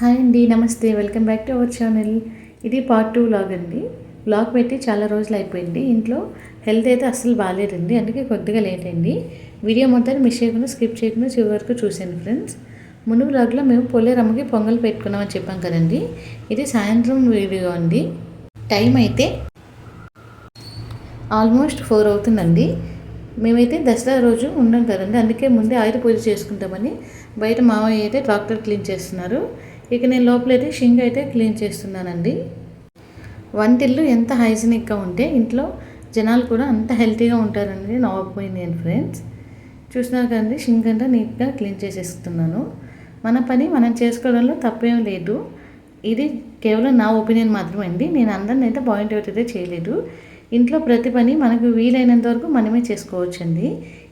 Hi అండి నమస్తే. Welcome back to our channel. ఇది పార్ట్ టూ వ్లాగ్ అండి. వ్లాగ్ పెట్టి చాలా రోజులు అయిపోయింది. ఇంట్లో హెల్త్ అయితే అస్సలు బాగాలేదండి అందుకే కొద్దిగా లేట్ అయింది. వీడియో మొత్తాన్ని మిస్ చేయకుండా స్కిప్ చేయకుండా చివరి వరకు చూసాను ఫ్రెండ్స్ ముందు వ్లాగ్లో మేము పొలేరమ్మకి పొంగల్ పెట్టుకున్నామని చెప్పాం కదండి. ఇది సాయంత్రం వీడియో అండి. టైం అయితే ఆల్మోస్ట్ ఫోర్ అవుతుందండి. మేమైతే దసరా రోజు ఉన్నాం కదండి. అందుకే ముందే ఆయుధ పూజ చేసుకుంటామని బయట మావయ్య అయితే ట్రాక్టర్ క్లీన్ చేస్తున్నారు. ఇక నేను లోపలైతే షింక్ అయితే క్లీన్ చేస్తున్నానండి. వంటిల్లు ఎంత హైజీనిక్గా ఉంటే ఇంట్లో జనాలు కూడా అంత హెల్తీగా ఉంటారండి నా ఒపీనియన్ ఫ్రెండ్స్. చూసినా కానీ షింక్ అంతా నీట్గా క్లీన్ చేసేస్తున్నాను. మన పని మనం చేసుకోవడంలో తప్పేం లేదు. ఇది కేవలం నా ఒపీనియన్ మాత్రమే అండి. నేను అందరిని అయితే పాయింట్ అవుట్ అయితే చేయలేదు. ఇంట్లో ప్రతి పని మనకు వీలైనంత వరకు మనమే చేసుకోవచ్చండి.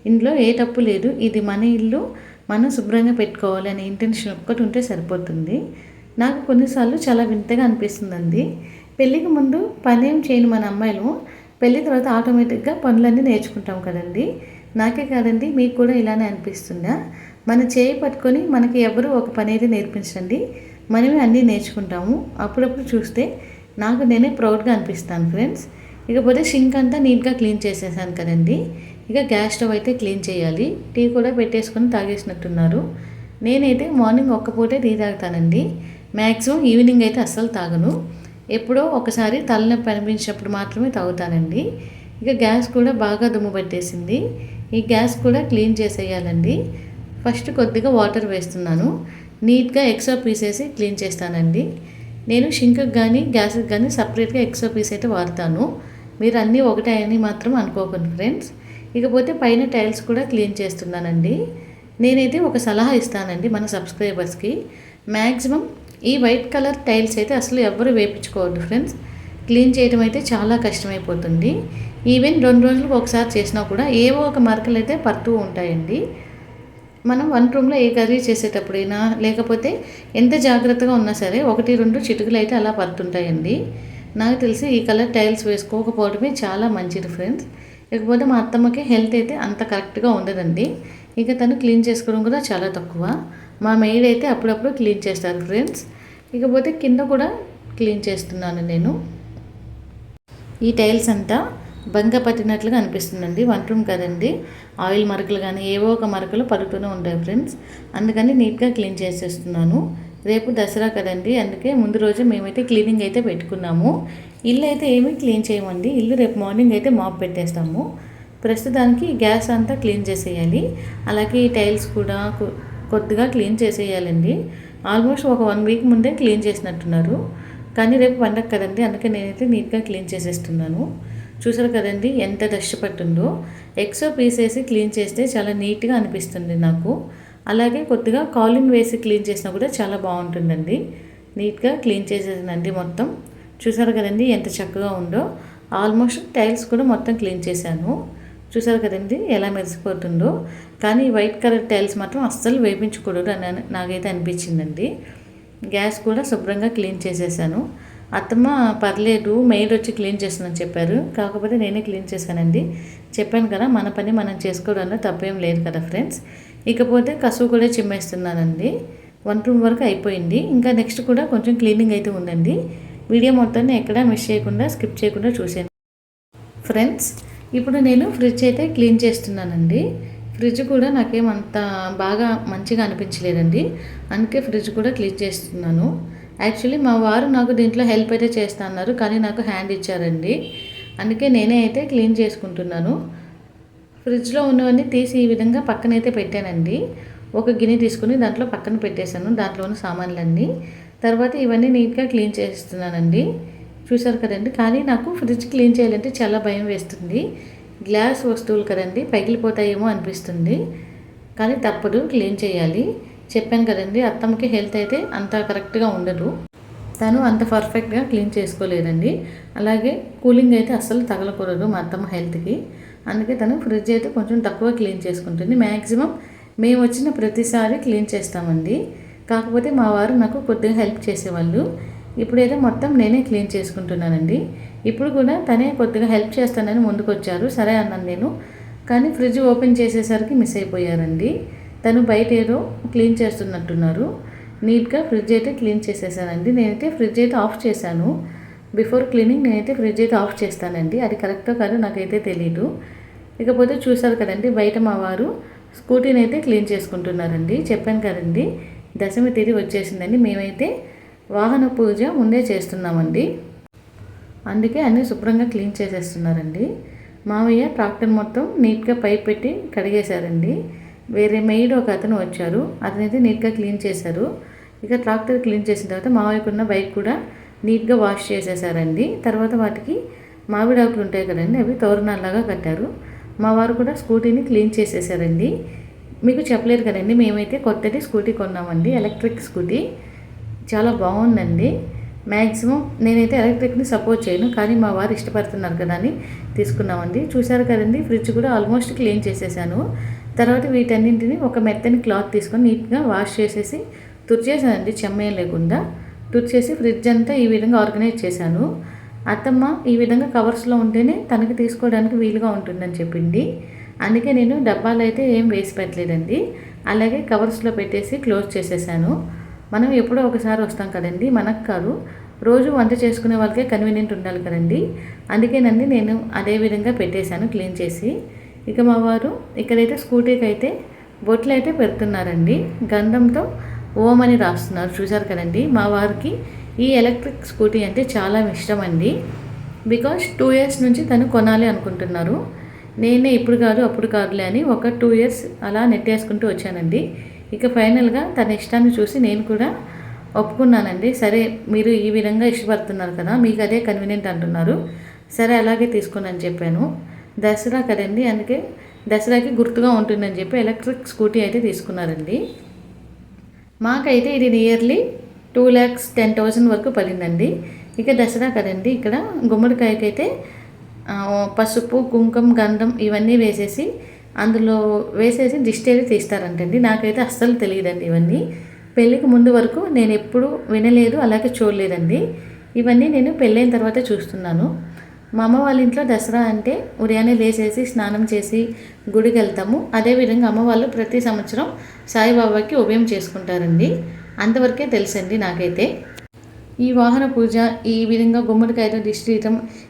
ఇంట్లో ఏ తప్పు లేదు. ఇది మన ఇల్లు. మనం శుభ్రంగా పెట్టుకోవాలి అనే ఇంటెన్షన్ ఒక్కటి ఉంటే సరిపోతుంది. నాకు కొన్నిసార్లు చాలా వింతగా అనిపిస్తుందండి. పెళ్ళికి ముందు పనేం చేయను చేయని మన అమ్మాయిలు. పెళ్ళి తర్వాత ఆటోమేటిక్గా పనులన్నీ నేర్చుకుంటాం కదండి. నాకే కాదండి మీకు కూడా ఇలానే అనిపిస్తుందా? మన చేయి పట్టుకొని మనకి ఎవరు ఒక పని అయితే నేర్పించండి మనమే అన్నీ నేర్చుకుంటాము. అప్పుడప్పుడు చూస్తే నాకు నేనే ప్రౌడ్గా అనిపిస్తాను ఫ్రెండ్స్. ఇకపోతే షింక్ అంతా నీట్గా క్లీన్ చేసేసాను కదండి. ఇక గ్యాస్ స్టవ్ అయితే క్లీన్ చేయాలి. టీ కూడా పెట్టేసుకొని తాగేసినట్టున్నారు. నేనైతే మార్నింగ్ ఒక్క పూటే టీ తాగుతానండి. మ్యాక్సిమం ఈవినింగ్ అయితే అస్సలు తాగను. ఎప్పుడో ఒకసారి తలనొప్పి అనిపించినప్పుడు మాత్రమే తాగుతానండి. ఇక గ్యాస్ కూడా బాగా దుమ్ము పట్టేసింది. ఈ గ్యాస్ కూడా క్లీన్ చేసేయాలండి. ఫస్ట్ కొద్దిగా వాటర్ వేస్తున్నాను. నీట్గా ఎక్స్ట్రా పీసేసి క్లీన్ చేస్తానండి. నేను షింక్కి కానీ గ్యాస్కి కానీ సపరేట్గా ఎక్స్ట్రా పీస్ అయితే వాడతాను. మీరు అన్నీ ఒకటే అని మాత్రం అనుకోకండి ఫ్రెండ్స్. ఇకపోతే పైన టైల్స్ కూడా క్లీన్ చేస్తున్నానండి. నేనైతే ఒక సలహా ఇస్తానండి మన సబ్స్క్రైబర్స్కి. మ్యాక్సిమం ఈ వైట్ కలర్ టైల్స్ అయితే అసలు ఎవ్వరు వేపించుకోవద్దు ఫ్రెండ్స్. క్లీన్ చేయడం అయితే చాలా కష్టమైపోతుంది. ఈవెన్ రెండు రోజులకు ఒకసారి చేసినా కూడా ఏవో ఒక మరకలు అయితే పడుతూ ఉంటాయండి. మనం వన్ రూమ్లో ఏ కర్రీ చేసేటప్పుడైనా లేకపోతే ఎంత జాగ్రత్తగా ఉన్నా సరే ఒకటి రెండు చిటుకులు అయితే అలా పడుతుంటాయండి. నాకు తెలిసి ఈ కలర్ టైల్స్ వేసుకోకపోవడమే చాలా మంచిది ఫ్రెండ్స్. ఇకపోతే మా అత్తమ్మకి హెల్త్ అయితే అంత కరెక్ట్గా ఉండదండి. ఇక తను క్లీన్ చేసుకోవడం కూడా చాలా తక్కువ. మా మెయిడ్ అయితే అప్పుడప్పుడు క్లీన్ చేస్తారు ఫ్రెండ్స్. ఇకపోతే కింద కూడా క్లీన్ చేస్తున్నాను నేను. ఈ టైల్స్ అంతా బంక పట్టినట్లుగా అనిపిస్తుందండి. వన్ రూమ్ కదండి. ఆయిల్ మరకలు కానీ ఏవో ఒక మరకలు పడుతూనే ఉంటాయి ఫ్రెండ్స్. అందుకని నీట్గా క్లీన్ చేసేస్తున్నాను. రేపు దసరా కదండి అందుకే ముందు రోజు మేమైతే క్లీనింగ్ అయితే పెట్టుకున్నాము. ఇల్లు అయితే ఏమీ క్లీన్ చేయమండి ఇల్లు రేపు మార్నింగ్ అయితే మాప్ పెట్టేస్తాము. ప్రస్తుతానికి గ్యాస్ అంతా క్లీన్ చేసేయాలి అలాగే ఈ టైల్స్ కూడా కొద్దిగా క్లీన్ చేసేయాలండి. ఆల్మోస్ట్ ఒక వన్ వీక్ ముందే క్లీన్ చేసినట్టున్నారు. కానీ రేపు పండగ కదండి అందుకే నేనైతే నీట్గా క్లీన్ చేసేస్తున్నాను. చూసారు కదండి ఎంత డస్ట్ పట్టుందో. ఎక్సో పీస్ వేసి క్లీన్ చేస్తే చాలా నీట్గా అనిపిస్తుంది నాకు. అలాగే కొద్దిగా కాలిన్ వేసి క్లీన్ చేసినా కూడా చాలా బాగుంటుందండి. నీట్గా క్లీన్ చేసేసానండి మొత్తం. చూసారు కదండి ఎంత చక్కగా ఉందో. ఆల్మోస్ట్ టైల్స్ కూడా మొత్తం క్లీన్ చేశాను. చూసారు కదండి ఎలా మెరిసిపోతుందో. కానీ వైట్ కలర్ టైల్స్ మాత్రం అస్సలు వేపించకూడదు అని నాకైతే అనిపించిందండి. గ్యాస్ కూడా శుభ్రంగా క్లీన్ చేసేసాను. అత్తమ్మ పర్లేదు మెయిల్ వచ్చి క్లీన్ చేస్తుందని చెప్పారు. కాకపోతే నేనే క్లీన్ చేశానండి. చెప్పాను కదా మన పని మనం చేసుకోవడంలో తప్పేం లేదు కదా ఫ్రెండ్స్. ఇకపోతే కసువు కూడా చిమ్మేస్తున్నానండి. వన్ రూమ్ వరకు అయిపోయింది. ఇంకా నెక్స్ట్ కూడా కొంచెం క్లీనింగ్ అయితే ఉందండి. వీడియో మొత్తాన్ని ఎక్కడా మిస్ చేయకుండా స్కిప్ చేయకుండా చూసాను ఫ్రెండ్స్ ఇప్పుడు నేను ఫ్రిడ్జ్ అయితే క్లీన్ చేస్తున్నానండి. ఫ్రిడ్జ్ కూడా నాకేమంత బాగా మంచిగా అనిపించలేదండి. అందుకే ఫ్రిడ్జ్ కూడా క్లీన్ చేస్తున్నాను. యాక్చువల్లీ మా వారు నాకు దీంట్లో హెల్ప్ అయితే చేస్తా అన్నారు కానీ నాకు హ్యాండ్ ఇచ్చారండి. అందుకే నేనే అయితే క్లీన్ చేసుకుంటున్నాను. ఫ్రిడ్జ్లో ఉన్నవన్నీ తీసి ఈ విధంగా పక్కనైతే పెట్టానండి. ఒక గిన్నె తీసుకుని దాంట్లో పక్కన పెట్టేశాను దాంట్లో ఉన్న సామాన్లన్నీ. తర్వాత ఇవన్నీ నీట్గా క్లీన్ చేస్తున్నానండి. చూసారు కదండి కానీ నాకు ఫ్రిడ్జ్ క్లీన్ చేయాలంటే చాలా భయం వేస్తుంది. గ్లాస్ వస్తువులు కదండి పగిలిపోతాయేమో అనిపిస్తుంది. కానీ తప్పదు క్లీన్ చేయాలి. చెప్పాను కదండి అత్తమ్మకి హెల్త్ అయితే అంత కరెక్ట్గా ఉండదు. తను అంత పర్ఫెక్ట్గా క్లీన్ చేసుకోలేదండి. అలాగే కూలింగ్ అయితే అస్సలు తగలకూడదు మా అత్తమ్మ హెల్త్కి. అందుకే తను ఫ్రిడ్జ్ అయితే కొంచెం తక్కువ క్లీన్ చేసుకుంటుంది. మ్యాక్సిమం మేము వచ్చిన ప్రతిసారి క్లీన్ చేస్తామండి. కాకపోతే మా వారు నాకు కొద్దిగా హెల్ప్ చేసేవాళ్ళు. ఇప్పుడైతే మొత్తం నేనే క్లీన్ చేసుకుంటున్నానండి. ఇప్పుడు కూడా తనే కొద్దిగా హెల్ప్ చేస్తానని ముందుకు వచ్చారు సరే అన్నాను నేను. కానీ ఫ్రిడ్జ్ ఓపెన్ చేసేసరికి మిస్ అయిపోయారండి. తను బయట ఏదో క్లీన్ చేస్తున్నట్టున్నారు. నీట్గా ఫ్రిడ్జ్ అయితే క్లీన్ చేసేసానండి. నేనైతే ఫ్రిడ్జ్ అయితే ఆఫ్ చేశాను. బిఫోర్ క్లీనింగ్ నేనైతే ఫ్రిడ్జ్ అయితే ఆఫ్ చేస్తానండి. అది కరెక్టో కాదో నాకైతే తెలీదు. ఇకపోతే చూశారు కదండి బయట మా వారు స్కూటీని అయితే క్లీన్ చేసుకుంటున్నారండి. చెప్పాను కదండి దశమి తిరిగి వచ్చేసిందండి. మేమైతే వాహన పూజ ముందే చేస్తున్నామండి. అందుకే అన్నీ శుభ్రంగా క్లీన్ చేసేస్తున్నారండి. మావయ్య ట్రాక్టర్ మొత్తం నీట్గా పైప్ పెట్టి కడిగేశారండి. వేరే మెయిడ్ ఒక అతను వచ్చారు. అతనైతే నీట్గా క్లీన్ చేశారు. ఇక ట్రాక్టర్ క్లీన్ చేసిన తర్వాత మావయ్యకున్న బైక్ కూడా నీట్గా వాష్ చేసేసారండి. తర్వాత వాటికి మామిడాకులు ఉంటాయి కదండి అవి తోరణాల్లాగా కట్టారు. మా వారు కూడా స్కూటీని క్లీన్ చేసేసారండి. మీకు చెప్పలేదు కదండి మేమైతే కొత్తది స్కూటీ కొన్నామండి. Electric scooty. చాలా బాగుందండి. మ్యాక్సిమం నేనైతే ఎలక్ట్రిక్ని సపోర్ట్ చేయను కానీ మా వారు ఇష్టపడుతున్నారు కదా అని తీసుకున్నామండి. చూసారు కదండి ఫ్రిడ్జ్ కూడా ఆల్మోస్ట్ క్లీన్ చేసేసాను. తర్వాత వీటన్నింటిని ఒక మెత్తని క్లాత్ తీసుకొని నీట్గా వాష్ చేసేసి తుడిచేసానండి చెమ్మేం లేకుండా. తుడిచేసి ఫ్రిడ్జ్ అంతా ఈ విధంగా ఆర్గనైజ్ చేశాను. అత్తమ్మ ఈ విధంగా కవర్స్లో ఉంటేనే తనకి తీసుకోవడానికి వీలుగా ఉంటుందని చెప్పింది. అందుకే నేను డబ్బాలు అయితే ఏం వేసి పెట్టలేదండి. అలాగే కవర్స్లో పెట్టేసి క్లోజ్ చేసేసాను. మనం ఎప్పుడో ఒకసారి వస్తాం కదండి మనకు కాదు. రోజు వంట చేసుకునే వాళ్ళకే కన్వీనియంట్ ఉండాలి కదండి. అందుకేనండి నేను అదే విధంగా పెట్టేశాను క్లీన్ చేసి. ఇక మా వారు ఇక్కడైతే స్కూటీకి అయితే బొట్లు అయితే పెడుతున్నారండి. గంధంతో ఓం అని రాస్తున్నారు. చూసారు కదండి? మా వారికి ఈ ఎలక్ట్రిక్ స్కూటీ అంటే చాలా ఇష్టం అండి బికాస్ టూ ఇయర్స్ నుంచి తను కొనాలి అనుకుంటున్నారు. నేనే ఇప్పుడు కాదు అప్పుడు కాదులే అని ఒక టూ ఇయర్స్ అలా నెట్టేసుకుంటూ వచ్చానండి. ఇక ఫైనల్గా తన ఇష్టాన్ని చూసి నేను కూడా ఒప్పుకున్నానండి. సరే మీరు ఈ విధంగా ఇష్టపడుతున్నారు కదా మీకు అదే కన్వీనియంట్ అంటున్నారు. సరే అలాగే తీసుకుని చెప్పాను. దసరా కదండి అందుకే దసరాకి గుర్తుగా ఉంటుందని చెప్పి ఎలక్ట్రిక్ స్కూటీ అయితే తీసుకున్నారండి. మాకైతే ఇది nearly two lakhs ten thousand వరకు పడిందండి. ఇక దసరా కదండి ఇక్కడ గుమ్మడికాయకైతే పసుపు కుంకుమ గంధం ఇవన్నీ వేసేసి అందులో వేసేసి దిష్టి అయితే తీస్తారంటండి. నాకైతే అస్సలు తెలియదండి ఇవన్నీ. పెళ్ళికి ముందు వరకు నేను ఎప్పుడు వినలేదు అలాగే చూడలేదండి. ఇవన్నీ నేను పెళ్ళైన తర్వాత చూస్తున్నాను. మా అమ్మ వాళ్ళ ఇంట్లో దసరా అంటే ఉదయాన్నే లేచేసి స్నానం చేసి గుడికి వెళ్తాము అదేవిధంగా అమ్మ వాళ్ళు ప్రతి సంవత్సరం సాయిబాబాకి ఉభయం చేసుకుంటారండి. అంతవరకే తెలుసండి నాకైతే. ఈ వాహన పూజ ఈ విధంగా గుమ్మడికాయతో దిష్టి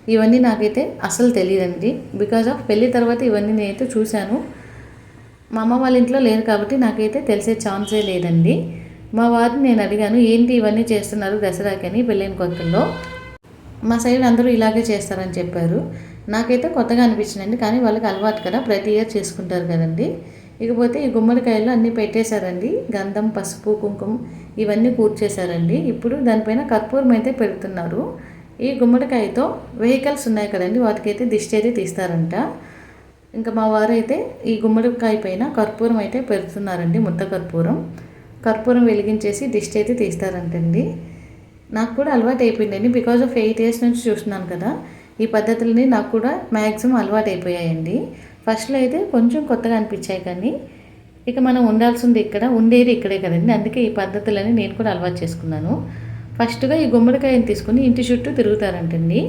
ఇవన్నీ నాకైతే అసలు తెలియదండి. బికాజ్ ఆఫ్ పెళ్ళి తర్వాత ఇవన్నీ నేనైతే చూశాను. మా అమ్మ వాళ్ళ ఇంట్లో లేరు కాబట్టి నాకైతే తెలిసే ఛాన్సే లేదండి. మా వారిని నేను అడిగాను ఏంటి ఇవన్నీ చేస్తున్నారు దసరాకి? అని పెళ్ళైన కొత్తల్లో మా సైడ్ అందరూ ఇలాగే చేస్తారని చెప్పారు. నాకైతే కొత్తగా అనిపించిందండి. కానీ వాళ్ళకి అలవాటు కదా ప్రతి ఇయర్ చేసుకుంటారు కదండి. ఇకపోతే ఈ గుమ్మడికాయలు అన్నీ పెట్టేశారండి. గంధం పసుపు కుంకుమ ఇవన్నీ కూర్చేశారండి. ఇప్పుడు దానిపైన కర్పూరం అయితే పెడుతున్నారు. ఈ గుమ్మడికాయతో వెహికల్స్ ఉన్నాయి కదండి వాటికైతే దిష్టి అయితే తీస్తారంట. ఇంకా మా వారు అయితే ఈ గుమ్మడికాయ పైన కర్పూరం అయితే పెడుతున్నారండి ముద్ద కర్పూరం. కర్పూరం వెలిగించేసి దిష్టి అయితే తీస్తారంటండి. నాకు కూడా అలవాటు అయిపోయిందండి బికాజ్ ఆఫ్ ఎయిట్ ఇయర్స్ నుంచి చూస్తున్నాను కదా ఈ పద్ధతులని నాకు కూడా మ్యాక్సిమం అలవాటు అయిపోయాయండి ఫస్ట్లో అయితే కొంచెం కొత్తగా అనిపించాయి కానీ ఇక మనం ఉండాల్సింది ఇక్కడ ఉండేది ఇక్కడే కదండి. అందుకే ఈ పద్ధతులని నేను కూడా అలవాటు చేసుకున్నాను. ఫస్ట్గా ఈ గుమ్మడికాయని తీసుకుని ఇంటి చుట్టూ తిరుగుతారంటండి.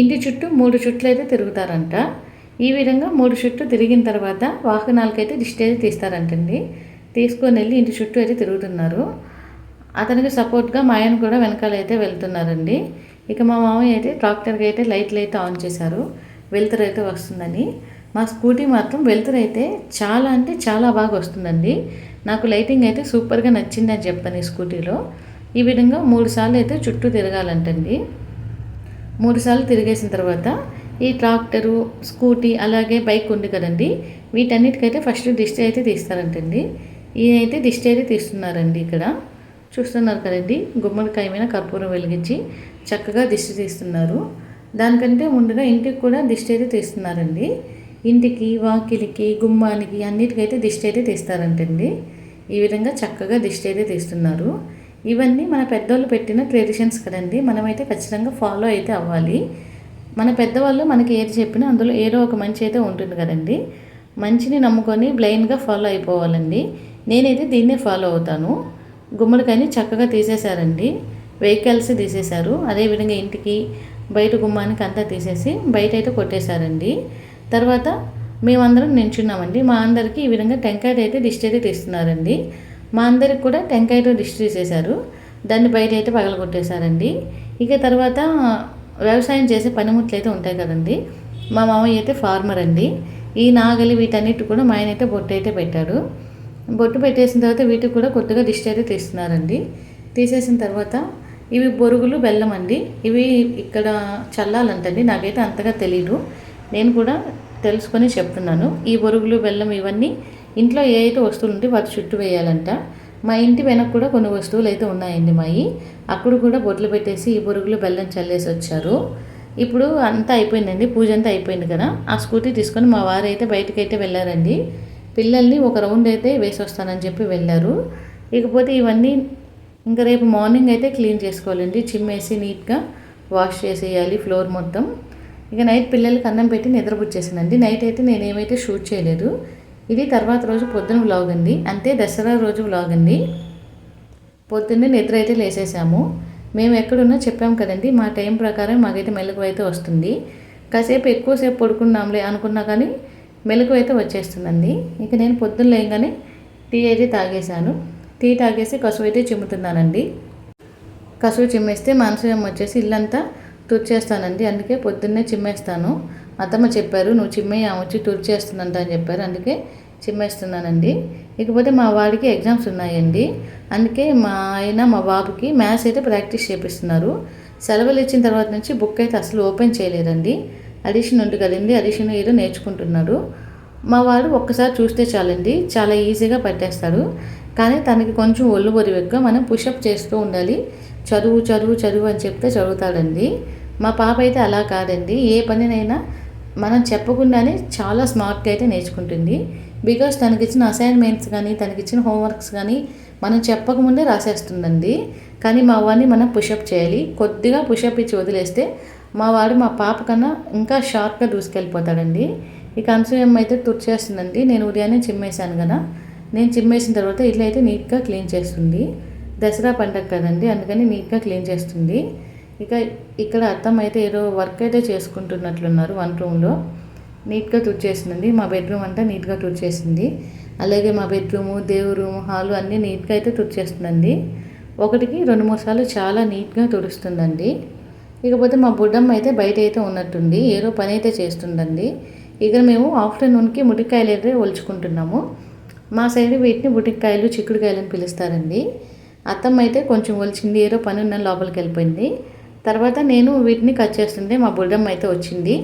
ఇంటి చుట్టూ మూడు చుట్లు అయితే తిరుగుతారంట. ఈ విధంగా మూడు చుట్టూ తిరిగిన తర్వాత వాహనాలకైతే దిష్టి అయితే తీస్తారంటండి. తీసుకొని వెళ్ళి ఇంటి చుట్టూ అయితే తిరుగుతున్నారు. అతనికి సపోర్ట్గా మా ఆయన కూడా వెనకాల అయితే వెళ్తున్నారండి. ఇక మా మామయ్య అయితే ట్రాక్టర్కి అయితే లైట్లు అయితే ఆన్ చేశారు. వెలుతురు అయితే వస్తుందని. మా స్కూటీ మాత్రం వెలుతురు అయితే చాలా అంటే చాలా బాగా వస్తుందండి. నాకు లైటింగ్ అయితే సూపర్గా నచ్చిందని చెప్తాను ఈ స్కూటీలో. ఈ విధంగా మూడు సార్లు అయితే చుట్టూ తిరగాలంటండి. మూడు సార్లు తిరిగేసిన తర్వాత ఈ ట్రాక్టరు స్కూటీ అలాగే బైక్ ఉంది కదండి. వీటన్నిటికైతే ఫస్ట్ దిష్టి అయితే తీస్తారంటండి. ఈయనైతే దిష్టి అయితే తీస్తున్నారండి ఇక్కడ. చూస్తున్నారు కదండి. గుమ్మడికాయ మీద కర్పూరం వెలిగించి చక్కగా దిష్టి తీస్తున్నారు. దానికంటే ముందుగా ఇంటికి కూడా దిష్టి అయితే తీస్తున్నారండి. ఇంటికి వాకిలికి గుమ్మానికి అన్నిటికైతే దిష్టి అయితే తీస్తారంటండి. ఈ విధంగా చక్కగా దిష్టి అయితే తీస్తున్నారు. ఇవన్నీ మన పెద్దవాళ్ళు పెట్టిన ట్రెడిషన్స్ కదండి. మనమైతే ఖచ్చితంగా ఫాలో అయితే అవ్వాలి. మన పెద్దవాళ్ళు మనకి ఏది చెప్పినా అందులో ఏదో ఒక మంచి అయితే ఉంటుంది కదండి. మంచిని నమ్ముకొని బ్లైండ్గా ఫాలో అయిపోవాలండి. నేనైతే దీన్నే ఫాలో అవుతాను. గుమ్మడికాయని చక్కగా తీసేశారండి. వెహికల్స్ తీసేశారు. అదేవిధంగా ఇంటికి బయట గుమ్మానికి అంతా తీసేసి బయట అయితే కొట్టేశారండి. తర్వాత మేమందరం నించున్నామండి. మా అందరికీ ఈ విధంగా టెంకాయ అయితే దిష్టి అయితే తీస్తున్నారండి. మా అందరికి కూడా టెంకాయతో డిష్ తీసేశారు. దాన్ని బయట అయితే పగలగొట్టేశారండి. ఇక తర్వాత వ్యవసాయం చేసే పనిముట్లు అయితే ఉంటాయి కదండి. మా మామయ్య అయితే ఫార్మర్ అండి. ఈ నాగలి వీటన్నిటి కూడా మా ఆయన అయితే బొట్టు అయితే పెట్టాడు. బొట్టు పెట్టేసిన తర్వాత వీటికి కూడా కొత్తగా డిష్ అయితే తీస్తున్నారండి. తీసేసిన తర్వాత ఇవి బొరుగులు బెల్లం అండి. ఇవి ఇక్కడ చల్లాలంటండి. నాకైతే అంతగా తెలియదు నేను కూడా తెలుసుకొని చెప్తున్నాను. ఈ బొరుగులు బెల్లం ఇవన్నీ ఇంట్లో ఏ అయితే వస్తువులు ఉంటే వాటి చుట్టూ వేయాలంట. మా ఇంటి వెనక కూడా కొన్ని వస్తువులు అయితే ఉన్నాయండి మాయి. అక్కడ కూడా బొట్లు పెట్టేసి ఈ బొరుగులు బెల్లం చల్లేసి వచ్చారు. ఇప్పుడు అంతా అయిపోయిందండి. పూజ అంతా అయిపోయింది కదా. ఆ స్కూటీ తీసుకొని మా వారు అయితే అయితే వెళ్ళారండి. పిల్లల్ని ఒక రౌండ్ అయితే వేసి వస్తానని చెప్పి వెళ్ళారు. ఇకపోతే ఇవన్నీ ఇంకా రేపు మార్నింగ్ అయితే క్లీన్ చేసుకోవాలండి. చిమ్మేసి నీట్గా వాష్ చేసేయాలి ఫ్లోర్ మొత్తం. ఇక నైట్ పిల్లలకి అన్నం పెట్టి నిద్రపుచ్చేసానండి. నైట్ అయితే నేను ఏమైతే షూట్ చేయలేదు. ఇది తర్వాత రోజు పొద్దున వ్లాగ్ అండి. అంతే దసరా రోజు వ్లాగ్ అండి. పొద్దున్నే నిద్ర అయితే లేసేసాము. మేము ఎక్కడున్నా చెప్పాం కదండి మా టైం ప్రకారం మాకైతే మెలకు అయితే వస్తుంది. కాసేపు ఎక్కువసేపు పడుకున్నాంలే అనుకున్నా కానీ మెలకు అయితే వచ్చేస్తుందండి. ఇక నేను పొద్దున్న లేగానే టీ అయితే తాగేశాను. టీ తాగేసి కసువు అయితే చిమ్ముతున్నానండి. కసువు చిమ్మేస్తే మనసు వచ్చేసి ఇల్లంతా తుడిచేస్తానండి. అందుకే పొద్దున్నే చిమ్మేస్తాను. అత్తమ్మ చెప్పారు నువ్వు చిమ్మయ్య వచ్చి తుడిచేస్తుందంట అని చెప్పారు. అందుకే చిమ్మేస్తున్నానండి. ఇకపోతే మా వాడికి ఎగ్జామ్స్ ఉన్నాయండి. అందుకే మా ఆయన మా బాబుకి మ్యాథ్స్ అయితే ప్రాక్టీస్ చేపిస్తున్నారు. సెలవులు ఇచ్చిన తర్వాత నుంచి బుక్ అయితే అసలు ఓపెన్ చేయలేదండి. అడిషన్ ఉంది కదండి అడిషన్ ఏదో నేర్చుకుంటున్నారు. మా వాడు ఒక్కసారి చూస్తే చాలండి చాలా ఈజీగా పట్టేస్తాడు కానీ తనకి కొంచెం ఒళ్ళు బొరివెక్క మనం పుషప్ చేస్తూ ఉండాలి. చదువు చదువు చదువు అని చెప్తే చదువుతాడండి. మా పాప అయితే అలా కాదండి. ఏ పనినైనా మనం చెప్పకుండానే చాలా స్మార్ట్గా అయితే నేర్చుకుంటుంది. బికాస్ తనకిచ్చిన అసైన్మెంట్స్ కానీ తనకిచ్చిన హోంవర్క్స్ కానీ మనం చెప్పకముందే రాసేస్తుందండి. కానీ మా వాడిని మనం పుషప్ చేయాలి. కొద్దిగా పుషప్ ఇచ్చి వదిలేస్తే మా వాడు మా పాప కన్నా ఇంకా షార్ప్గా దూసుకెళ్ళిపోతాడండి. ఇక అనసూయమ్మ అయితే తుడిచేస్తుందండి. నేను ఉదయాన్నే చిమ్మేశాను కదా. నేను చిమ్మేసిన తర్వాత ఇట్లా అయితే నీట్గా క్లీన్ చేస్తుంది. దసరా పండగ కదండి అందుకని నీట్గా క్లీన్ చేస్తుంది. ఇక ఇక్కడ అత్తమ్మ అయితే ఏదో వర్క్ అయితే చేసుకుంటున్నట్లున్నారు వన్ రూమ్లో. నీట్గా తుడిచేసిందండి మా బెడ్రూమ్ అంతా నీట్గా తుడిచేసింది. అలాగే మా బెడ్రూము దేవుడు రూమ్ హాలు అన్నీ నీట్గా అయితే తుడిచేస్తుందండి. ఒకటికి రెండు మూడు సార్లు చాలా నీట్గా తుడుస్తుందండి. ఇకపోతే మా బుడ్డమ్మ అయితే బయట అయితే ఉన్నట్టుంది. ఏదో పని అయితే చేస్తుందండి. ఇక మేము ఆఫ్టర్నూన్కి ముటికాయలు అయితే ఒలుచుకుంటున్నాము. మా సైడ్ వీటిని బుటికాయలు చిక్కుడుకాయలు అని పిలుస్తారండి. అత్తమ్మ అయితే కొంచెం ఒలిచింది ఏదో పని ఉన్న లోపలికి వెళ్ళిపోయింది. తర్వాత నేను వీటిని కట్ చేస్తుంటే మా బుడ్డమ్మ అయితే వచ్చింది.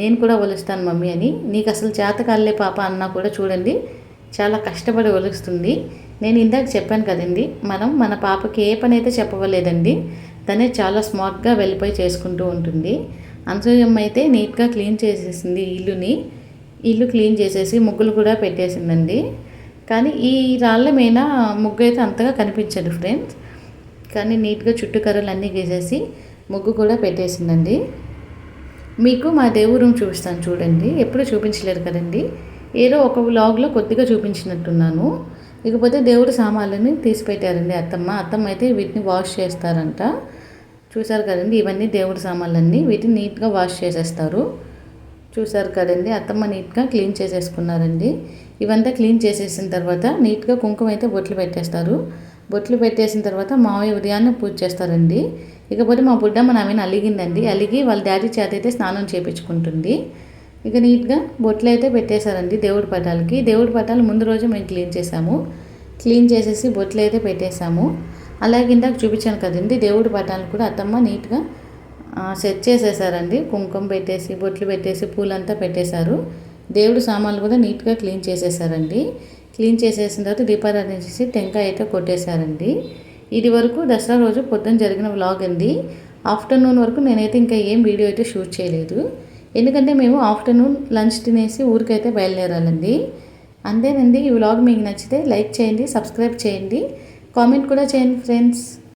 నేను కూడా ఒలుస్తాను మమ్మీ అని. నీకు అసలు చేతకాలే పాప అన్నా కూడా చూడండి చాలా కష్టపడి ఒలుస్తుంది. నేను ఇందాక చెప్పాను కదండి మనం మన పాపకి ఏ పని అయితే చెప్పవలేదండి తనే చాలా స్మార్ట్గా వెళ్ళిపోయి చేసుకుంటూ ఉంటుంది. అనసూయమ్మ అయితే నీట్గా క్లీన్ చేసేసింది ఇల్లుని. ఇల్లు క్లీన్ చేసేసి ముగ్గులు కూడా పెట్టేసిందండి. కానీ ఈ రాళ్ళ మీద ముగ్గు అయితే అంతగా కనిపించదు ఫ్రెండ్స్. కానీ నీట్గా చుట్టూ కర్రలు అన్నీ గీసేసి ముగ్గు కూడా పెట్టేసిందండి. మీకు మా దేవుడి రూమ్ చూపిస్తాను చూడండి. ఎప్పుడు చూపించలేరు కదండి. ఏదో ఒక వ్లాగ్లో కొద్దిగా చూపించినట్టున్నాను. ఇకపోతే దేవుడు సామాన్లని తీసి పెట్టారండి అత్తమ్మ. అత్తమ్మ అయితే వీటిని వాష్ చేస్తారంట. చూసారు కదండి ఇవన్నీ దేవుడి సామాన్లన్నీ వీటిని నీట్గా వాష్ చేసేస్తారు. చూసారు కదండి అత్తమ్మ నీట్గా క్లీన్ చేసేసుకున్నారండి. ఇవంతా క్లీన్ చేసేసిన తర్వాత నీట్గా కుంకుమ అయితే బొట్లు పెట్టేస్తారు. బొట్లు పెట్టేసిన తర్వాత మావయ్య ఉదయాన్నే పూజ చేస్తారండి. ఇకపోతే మా బుడ్డమ్మ ఆమెను అలిగిందండి. అలిగి వాళ్ళ డాడీ చేత అయితే స్నానం చేయించుకుంటుంది ఇక నీట్గా బొట్లు అయితే పెట్టేశారండి దేవుడి పటాలకి. దేవుడి పటాలు ముందు రోజు మేము క్లీన్ చేసాము క్లీన్ చేసేసి బొట్లు అయితే పెట్టేశాము. అలాగే ఇందాక చూపించాను కదండి దేవుడి పటాలను కూడా అత్తమ్మ నీట్గా సెట్ చేసేసారండి. కుంకుమ పెట్టేసి బొట్లు పెట్టేసి పూలంతా పెట్టేశారు. దేవుడు సామాన్లు కూడా నీట్గా క్లీన్ చేసేసారండి. క్లీన్ చేసేసిన తర్వాత దీపారాధన చేసి టెంకాయ అయితే కొట్టేశారండి. ఇది వరకు దసరా రోజు పొద్దున జరిగిన వ్లాగ్ అండి. ఆఫ్టర్నూన్ వరకు నేనైతే ఇంకా ఏం వీడియో అయితే షూట్ చేయలేదు. ఎందుకంటే మేము ఆఫ్టర్నూన్ లంచ్ తినేసి ఊరికైతే బయలుదేరాలండి. అంతేనండి ఈ వ్లాగ్ మీకు నచ్చితే లైక్ చేయండి సబ్స్క్రైబ్ చేయండి. కామెంట్ కూడా చేయండి ఫ్రెండ్స్.